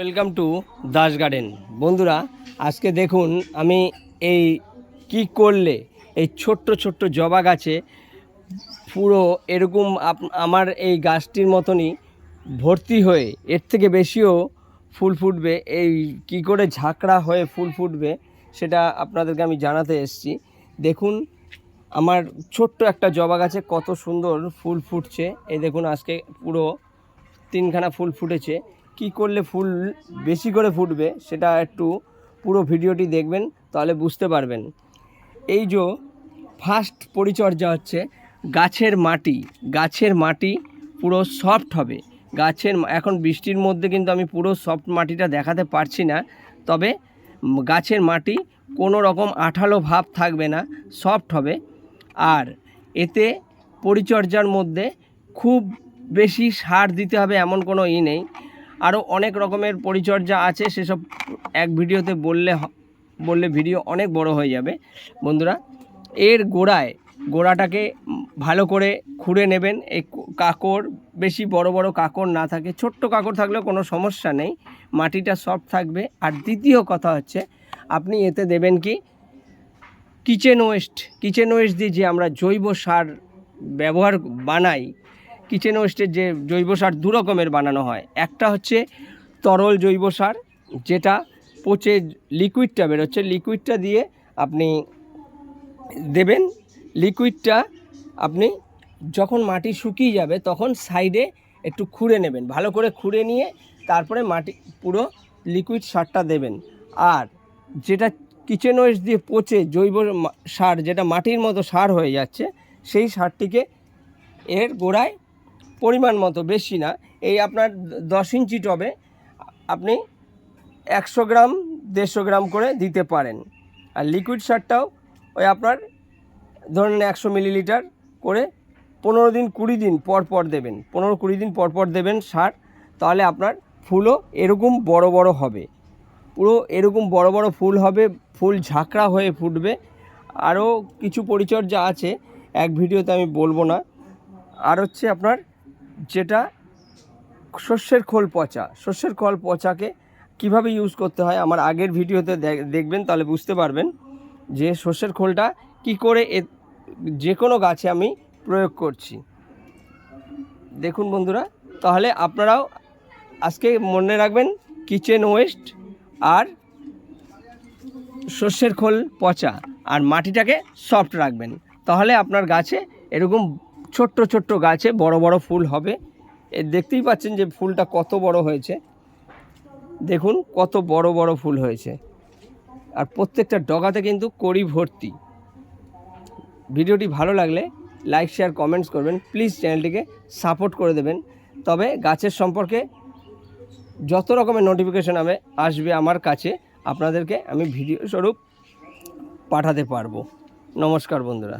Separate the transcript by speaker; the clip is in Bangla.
Speaker 1: ওয়েলকাম টু দাস গার্ডেন বন্ধুরা, আজকে দেখুন আমি এই কি করলে এই ছোট্ট ছোট্ট জবা গাছে পুরো এরকম আমার এই গাছটির মতনই ভর্তি হয়ে, এর থেকে বেশিও ফুল ফুটবে, এই কি করে ঝাঁকড়া হয়ে ফুল ফুটবে সেটা আপনাদেরকে আমি জানাতে এসেছি। দেখুন, আমার ছোট্ট একটা জবা গাছে কত সুন্দর ফুল ফুটছে। এই দেখুন, আজকে পুরো তিনখানা ফুল ফুটেছে। কি করলে ফুল বেশি করে ফুটবে সেটা একটু পুরো ভিডিওটি দেখবেন, তাহলে বুঝতে পারবেন। এই যে ফার্স্ট পরিচর্যা হচ্ছে গাছের মাটি। গাছের মাটি পুরো সফট হবে। গাছের এখন বৃষ্টির মধ্যে কিন্তু আমি পুরো সফট মাটিটা দেখাতে পারছি না, তবে গাছের মাটি কোনো রকম আঠালো ভাব থাকবে না সফট হবে। আর এতে পরিচর্যার মধ্যে খুব বেশি সার দিতে হবে এমন কোনো ই নেই। আরও অনেক রকমের পরিচর্যা আছে, সেসব এক ভিডিওতে বললে বললে ভিডিও অনেক বড় হয়ে যাবে। বন্ধুরা, এর গোড়ায়, গোড়াটাকে ভালো করে খুঁড়ে নেবেন। এই কাকড় বেশি বড় বড় কাকড় না থাকে, ছোট্ট কাকড় থাকলেও কোনো সমস্যা নেই, মাটিটা সফট থাকবে। আর দ্বিতীয় কথা হচ্ছে, আপনি এতে দেবেন কি? কিচেন ওয়েস্ট কিচেন ওয়েস্ট দিয়ে যে আমরা জৈব সার ব্যবহার বানাই কিচেন ওয়েস্টের যে জৈব সার দু রকমের বানানো হয়। একটা হচ্ছে তরল জৈব সার, যেটা পচে লিকুইডটা বেরোচ্ছে। লিকুইডটা দিয়ে আপনি দেবেন। লিকুইডটা আপনি যখন মাটি শুকিয়ে যাবে, তখন সাইডে একটু খুঁড়ে নেবেন। ভালো করে খুঁড়ে নিয়ে তারপরে মাটি, পুরো লিকুইড সারটা দেবেন। আর যেটা কিচেন ওয়েস্ট দিয়ে পচে জৈব সার, যেটা মাটির মতো সার হয়ে যাচ্ছে, সেই সারটিকে এর গোড়ায় পরিমাণ মতো বেশি না। এই আপনার দশ ইঞ্চি টবে আপনি একশো গ্রাম, দেড়শো গ্রাম করে দিতে পারেন। আর লিকুইড সারটাও ওই আপনার ধরুন একশো মিলিলিটার করে পনেরো দিন, কুড়ি দিন পর পর দেবেন। পনেরো, কুড়ি দিন পর পর দেবেন সার, তাহলে আপনার ফুলও এরকম বড় বড় হবে। পুরো এরকম বড় বড় ফুল হবে, ফুল ঝাঁকড়া হয়ে ফুটবে। আরও কিছু পরিচর্যা আছে, এক ভিডিওতে আমি বলব না। আর হচ্ছে আপনার যেটা শস্যের খোল পচা, শস্যের খোল পচাকে কীভাবে ইউজ করতে হয় আমার আগের ভিডিওতে দেখবেন, তাহলে বুঝতে পারবেন যে শস্যের খোলটা কি করে যে কোনো গাছে আমি প্রয়োগ করছি। দেখুন বন্ধুরা, তাহলে আপনারাও আজকে মনে রাখবেন কিচেন ওয়েস্ট আর শস্যের খোল পচা, আর মাটিটাকে সফট রাখবেন। তাহলে আপনার গাছে এরকম ছোট্ট ছোট্ট গাছে বড় বড় ফুল হবে। এ দেখতেই পাচ্ছেন যে ফুলটা কত বড় হয়েছে। দেখুন কত বড় বড় ফুল হয়েছে। আর প্রত্যেকটা ডগাতে কিন্তু কড়ি ভর্তি। ভিডিওটি ভালো লাগলে লাইক, শেয়ার, কমেন্টস করবেন। প্লিজ চ্যানেলটিকে সাপোর্ট করে দেবেন। তবে গাছের সম্পর্কে যত রকমের নোটিফিকেশান হবে আসবে আমার কাছে, আপনাদেরকে আমি ভিডিও স্বরূপ পাঠাতে পারব। নমস্কার বন্ধুরা।